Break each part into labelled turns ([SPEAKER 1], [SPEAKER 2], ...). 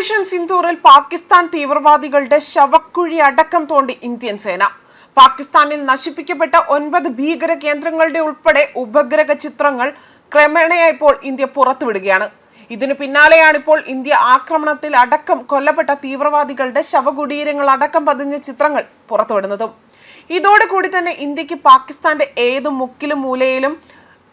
[SPEAKER 1] Operation സിന്ദൂറിൽ Pakistan തീവ്രവാദികളുടെ ശവക്കുഴി അടക്കം തോണ്ടി ഇന്ത്യൻ സേന. പാകിസ്ഥാനിൽ നശിപ്പിക്കപ്പെട്ട ഒൻപത് ഭീകര കേന്ദ്രങ്ങളുടെ ഉൾപ്പെടെ ഉപഗ്രഹ ചിത്രങ്ങൾ ക്രമേണയായി ഇപ്പോൾ ഇന്ത്യ പുറത്തുവിടുകയാണ്. ഇതിനു പിന്നാലെയാണിപ്പോൾ ഇന്ത്യ ആക്രമണത്തിൽ അടക്കം കൊല്ലപ്പെട്ട തീവ്രവാദികളുടെ ശവകുടീരങ്ങൾ അടക്കം പതിഞ്ഞ ചിത്രങ്ങൾ പുറത്തുവിടുന്നതും. ഇതോടുകൂടി തന്നെ ഇന്ത്യയ്ക്ക് പാകിസ്ഥാന്റെ ഏത് മുക്കിലും മൂലയിലും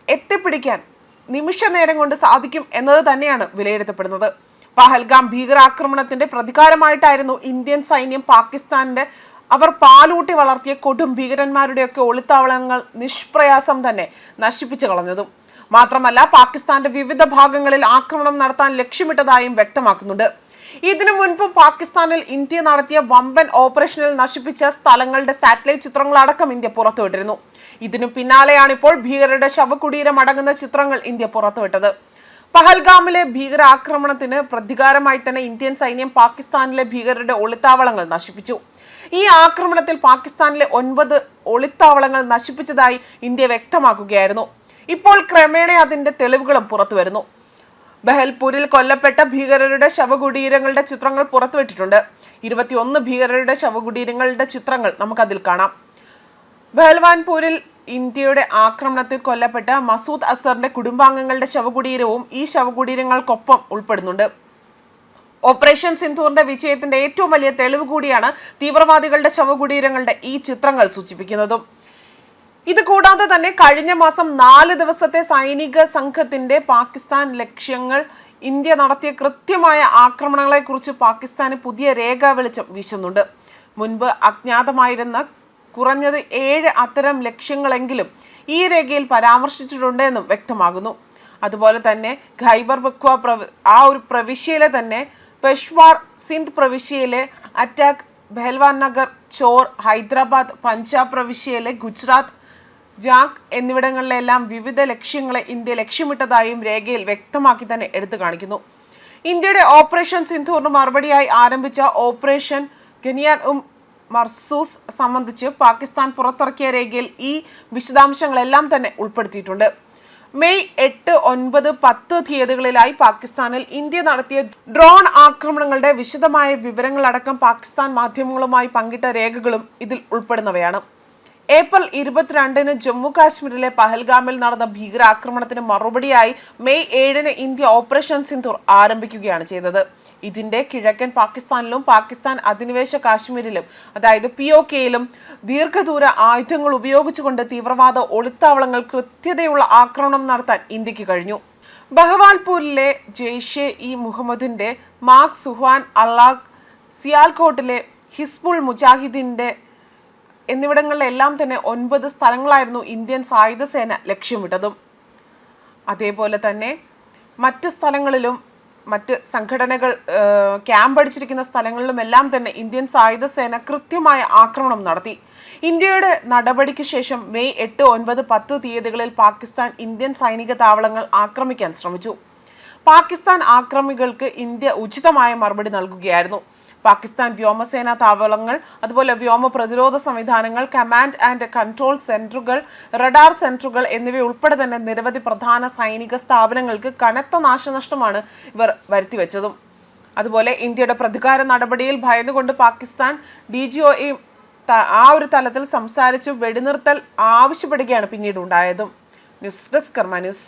[SPEAKER 1] എത്തിപ്പിടിക്കാൻ നിമിഷ നേരം കൊണ്ട് സാധിക്കും എന്നത് തന്നെയാണ് വിലയിരുത്തപ്പെടുന്നത്. പഹൽഗാം ഭീകരാക്രമണത്തിന്റെ പ്രതികാരമായിട്ടായിരുന്നു ഇന്ത്യൻ സൈന്യം പാകിസ്ഥാന്റെ അവർ പാലൂട്ടി വളർത്തിയ കൊടും ഭീകരന്മാരുടെയൊക്കെ ഒളിത്താവളങ്ങൾ നിഷ്പ്രയാസം തന്നെ നശിപ്പിച്ചു കളഞ്ഞതും. മാത്രമല്ല പാകിസ്ഥാന്റെ വിവിധ ഭാഗങ്ങളിൽ ആക്രമണം നടത്താൻ ലക്ഷ്യമിട്ടതായും വ്യക്തമാക്കുന്നുണ്ട്. ഇതിനു മുൻപും പാകിസ്ഥാനിൽ ഇന്ത്യ നടത്തിയ വമ്പൻ ഓപ്പറേഷനിൽ നശിപ്പിച്ച സ്ഥലങ്ങളുടെ സാറ്റലൈറ്റ് ചിത്രങ്ങളടക്കം ഇന്ത്യ പുറത്തുവിട്ടിരുന്നു. ഇതിനു പിന്നാലെയാണ് ഇപ്പോൾ ഭീകരരുടെ ശവകുടീരം അടങ്ങുന്ന ചിത്രങ്ങൾ ഇന്ത്യ പുറത്തുവിട്ടത്. പഹൽഗാമിലെ ഭീകരാക്രമണത്തിന് പ്രതികാരമായി തന്നെ ഇന്ത്യൻ സൈന്യം പാകിസ്ഥാനിലെ ഭീകരരുടെ ഒളിത്താവളങ്ങൾ നശിപ്പിച്ചു. ഈ ആക്രമണത്തിൽ പാകിസ്ഥാനിലെ ഒൻപത് ഒളിത്താവളങ്ങൾ നശിപ്പിച്ചതായി ഇന്ത്യ വ്യക്തമാക്കുകയായിരുന്നു. ഇപ്പോൾ ക്രമേണ അതിന്റെ തെളിവുകളും പുറത്തുവരുന്നു. ബഹൽപൂരിൽ കൊല്ലപ്പെട്ട ഭീകരരുടെ ശവകുടീരങ്ങളുടെ ചിത്രങ്ങൾ പുറത്തുവിട്ടിട്ടുണ്ട്. ഇരുപത്തിയൊന്ന് ഭീകരരുടെ ശവകുടീരങ്ങളുടെ ചിത്രങ്ങൾ നമുക്കതിൽ കാണാം. ബഹൽവാൻപൂരിൽ ഇന്ത്യയുടെ ആക്രമണത്തിൽ കൊല്ലപ്പെട്ട മസൂദ് അസറിന്റെ കുടുംബാംഗങ്ങളുടെ ശവകുടീരവും ഈ ശവകുടീരങ്ങൾക്കൊപ്പം ഉൾപ്പെടുന്നുണ്ട്. ഓപ്പറേഷൻ സിന്ധൂറിന്റെ വിജയത്തിന്റെ ഏറ്റവും വലിയ തെളിവ് കൂടിയാണ് തീവ്രവാദികളുടെ ശവകുടീരങ്ങളുടെ ഈ ചിത്രങ്ങൾ സൂചിപ്പിക്കുന്നതും. ഇത് കൂടാതെ തന്നെ കഴിഞ്ഞ മാസം നാല് ദിവസത്തെ സൈനിക സംഘത്തിന്റെ പാകിസ്ഥാൻ ലക്ഷ്യങ്ങൾ ഇന്ത്യ നടത്തിയ കൃത്യമായ ആക്രമണങ്ങളെക്കുറിച്ച് പാകിസ്ഥാന് പുതിയ രേഖാ വെളിച്ചം വീശുന്നുണ്ട്. മുൻപ് അജ്ഞാതമായിരുന്ന കുറഞ്ഞത് ഏഴ് അത്തരം ലക്ഷ്യങ്ങളെങ്കിലും ഈ രേഖയിൽ പരാമർശിച്ചിട്ടുണ്ട് എന്നും വ്യക്തമാകുന്നു. അതുപോലെ തന്നെ ഖൈബർ ബക്വ ആ ഒരു പ്രവിശ്യയിലെ തന്നെ പെഷ്വാർ സിന്ധ് പ്രവിശ്യയിലെ അറ്റാക്ക് ബഹൽവാൻ നഗർ ചോർ ഹൈദരാബാദ് പഞ്ചാബ് പ്രവിശ്യയിലെ ഗുജറാത്ത് ജാക്ക് എന്നിവിടങ്ങളിലെല്ലാം വിവിധ ലക്ഷ്യങ്ങളെ ഇന്ത്യ ലക്ഷ്യമിട്ടതായും രേഖയിൽ വ്യക്തമാക്കി തന്നെ എടുത്തു കാണിക്കുന്നു. ഇന്ത്യയുടെ ഓപ്പറേഷൻ സിന്ധൂറിന് മറുപടിയായി ആരംഭിച്ച ഓപ്പറേഷൻ ഗനിയാൻ ഉം മർസൂസ് സംബന്ധിച്ച് പാകിസ്ഥാൻ പുറത്തിറക്കിയ രേഖയിൽ ഈ വിശദാംശങ്ങളെല്ലാം തന്നെ ഉൾപ്പെടുത്തിയിട്ടുണ്ട്. മെയ് എട്ട് ഒൻപത് പത്ത് തീയതികളിലായി പാകിസ്ഥാനിൽ ഇന്ത്യ നടത്തിയ ഡ്രോൺ ആക്രമണങ്ങളുടെ വിശദമായ വിവരങ്ങളടക്കം പാകിസ്ഥാൻ മാധ്യമങ്ങളുമായി പങ്കിട്ട രേഖകളും ഇതിൽ ഉൾപ്പെടുന്നവയാണ്. ഏപ്രിൽ ഇരുപത്തിരണ്ടിന് ജമ്മു കാശ്മീരിലെ പഹൽഗാമിൽ നടന്ന ഭീകരാക്രമണത്തിന് മറുപടിയായി മെയ് ഏഴിന് ഇന്ത്യ ഓപ്പറേഷൻ സിന്ധൂർ ആരംഭിക്കുകയാണ് ചെയ്തത്. ഇതിന്റെ കിഴക്കൻ പാകിസ്ഥാനിലും പാകിസ്ഥാൻ അധിനിവേശ കാശ്മീരിലും അതായത് പി ഒ കെയിലും ദീർഘദൂര ആയുധങ്ങൾ ഉപയോഗിച്ചുകൊണ്ട് തീവ്രവാദ ഒളിത്താവളങ്ങൾ കൃത്യതയുള്ള ആക്രമണം നടത്താൻ ഇന്ത്യയ്ക്ക് കഴിഞ്ഞു. ബഹവാൽപൂരിലെ ജെയ്ഷെ ഇ മുഹമ്മദിന്റെ മാക് സുഹാൻ അള്ളാഖ് സിയാൽകോട്ടിലെ ഹിസ്ബുൾ മുജാഹിദിന്റെ എന്നിവിടങ്ങളിലെല്ലാം തന്നെ ഒൻപത് സ്ഥലങ്ങളായിരുന്നു ഇന്ത്യൻ സായുധ സേന ലക്ഷ്യമിട്ടതും അതേപോലെ തന്നെ മറ്റ് സ്ഥലങ്ങളിലും മറ്റ് സംഘടനകൾ ക്യാമ്പടിച്ചിരിക്കുന്ന ക്യാമ്പ് അടിച്ചിരിക്കുന്ന സ്ഥലങ്ങളിലും എല്ലാം തന്നെ ഇന്ത്യൻ സായുധ സേന കൃത്യമായ ആക്രമണം നടത്തി. ഇന്ത്യയുടെ നടപടിക്ക് ശേഷം മെയ് എട്ട് ഒൻപത് പത്ത് തീയതികളിൽ പാകിസ്ഥാൻ ഇന്ത്യൻ സൈനിക താവളങ്ങൾ ആക്രമിക്കാൻ ശ്രമിച്ചു. പാകിസ്ഥാൻ ആക്രമികൾക്ക് ഇന്ത്യ ഉചിതമായ മറുപടി നൽകുകയായിരുന്നു. പാകിസ്ഥാൻ വ്യോമസേന താവളങ്ങൾ അതുപോലെ വ്യോമ പ്രതിരോധ സംവിധാനങ്ങൾ കമാൻഡ് ആൻഡ് കൺട്രോൾ സെന്ററുകൾ റഡാർ സെന്ററുകൾ എന്നിവ ഉൾപ്പെടെ തന്നെ നിരവധി പ്രധാന സൈനിക സ്ഥാപനങ്ങൾക്ക് കനത്ത നാശനഷ്ടമാണ് ഇവർ വരുത്തിവെച്ചതും. അതുപോലെ ഇന്ത്യയുടെ പ്രതികാര നടപടിയിൽ ഭയന്നുകൊണ്ട് പാകിസ്ഥാൻ ഡി ജി ഒ ആ ഒരു തലത്തിൽ സംസാരിച്ച് വെടിനിർത്തൽ ആവശ്യപ്പെടുകയാണ് പിന്നീട് ഉണ്ടായതും. News desk Karma news.